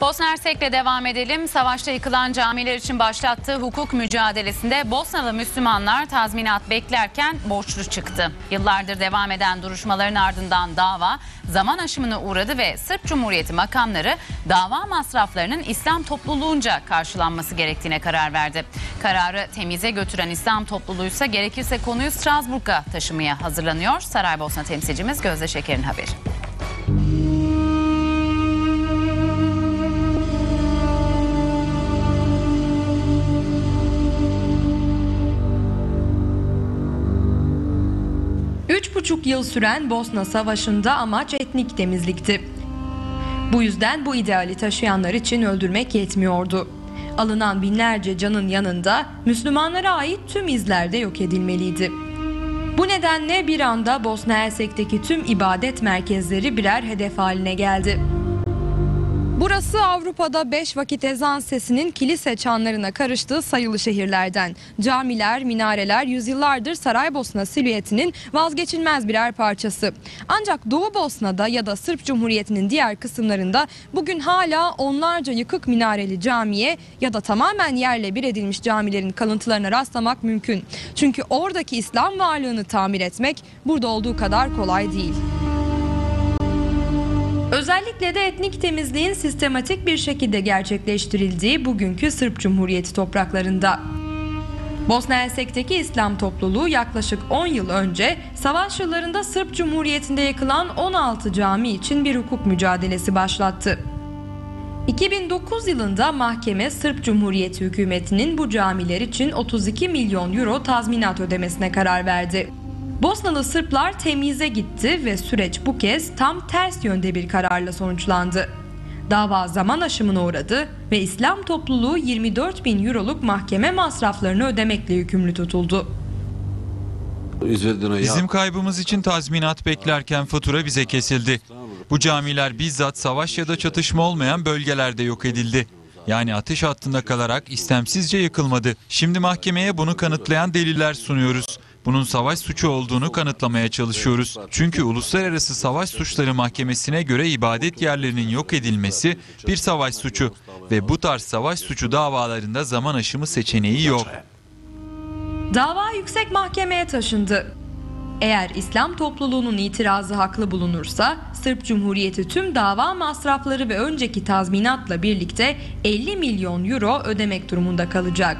Bosna Hersek'le devam edelim. Savaşta yıkılan camiler için başlattığı hukuk mücadelesinde Bosnalı Müslümanlar tazminat beklerken borçlu çıktı. Yıllardır devam eden duruşmaların ardından dava zaman aşımına uğradı ve Sırp Cumhuriyeti makamları dava masraflarının İslam topluluğunca karşılanması gerektiğine karar verdi. Kararı temize götüren İslam topluluğuysa gerekirse konuyu Strasbourg'a taşımaya hazırlanıyor. Saraybosna temsilcimiz Gözde Şeker'in haberi. Üç buçuk yıl süren Bosna Savaşı'nda amaç etnik temizlikti. Bu yüzden bu ideali taşıyanlar için öldürmek yetmiyordu. Alınan binlerce canın yanında Müslümanlara ait tüm izler de yok edilmeliydi. Bu nedenle bir anda Bosna Hersek'teki tüm ibadet merkezleri birer hedef haline geldi. Burası Avrupa'da 5 vakit ezan sesinin kilise çanlarına karıştığı sayılı şehirlerden. Camiler, minareler yüzyıllardır Saraybosna silüetinin vazgeçilmez birer parçası. Ancak Doğu Bosna'da ya da Sırp Cumhuriyeti'nin diğer kısımlarında bugün hala onlarca yıkık minareli camiye ya da tamamen yerle bir edilmiş camilerin kalıntılarına rastlamak mümkün. Çünkü oradaki İslam varlığını tamir etmek burada olduğu kadar kolay değil. Özellikle de etnik temizliğin sistematik bir şekilde gerçekleştirildiği bugünkü Sırp Cumhuriyeti topraklarında. Bosna Hersek'teki İslam topluluğu yaklaşık 10 yıl önce savaş yıllarında Sırp Cumhuriyeti'nde yakılan 16 cami için bir hukuk mücadelesi başlattı. 2009 yılında mahkeme Sırp Cumhuriyeti hükümetinin bu camiler için 32 milyon euro tazminat ödemesine karar verdi. Bosnalı Sırplar temyize gitti ve süreç bu kez tam ters yönde bir kararla sonuçlandı. Dava zaman aşımına uğradı ve İslam topluluğu 24 bin euroluk mahkeme masraflarını ödemekle yükümlü tutuldu. Bizim kaybımız için tazminat beklerken fatura bize kesildi. Bu camiler bizzat savaş ya da çatışma olmayan bölgelerde yok edildi. Yani ateş hattında kalarak istemsizce yıkılmadı. Şimdi mahkemeye bunu kanıtlayan deliller sunuyoruz. Bunun savaş suçu olduğunu kanıtlamaya çalışıyoruz. Çünkü Uluslararası Savaş Suçları Mahkemesi'ne göre ibadet yerlerinin yok edilmesi bir savaş suçu ve bu tarz savaş suçu davalarında zaman aşımı seçeneği yok. Dava yüksek mahkemeye taşındı. Eğer İslam topluluğunun itirazı haklı bulunursa Sırp Cumhuriyeti tüm dava masrafları ve önceki tazminatla birlikte 50 milyon euro ödemek durumunda kalacak.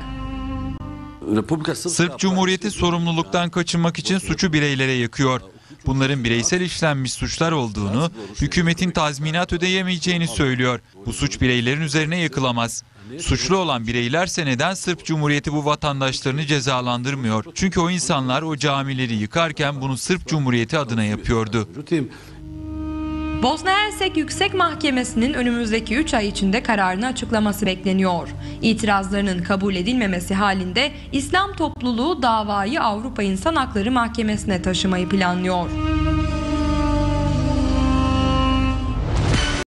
Sırp Cumhuriyeti sorumluluktan kaçınmak için suçu bireylere yakıyor. Bunların bireysel işlenmiş suçlar olduğunu, hükümetin tazminat ödeyemeyeceğini söylüyor. Bu suç bireylerin üzerine yakılamaz. Suçlu olan bireylerse neden Sırp Cumhuriyeti bu vatandaşlarını cezalandırmıyor? Çünkü o insanlar o camileri yıkarken bunu Sırp Cumhuriyeti adına yapıyordu. Bosna Hersek Yüksek Mahkemesi'nin önümüzdeki 3 ay içinde kararını açıklaması bekleniyor. İtirazlarının kabul edilmemesi halinde İslam topluluğu davayı Avrupa İnsan Hakları Mahkemesi'ne taşımayı planlıyor.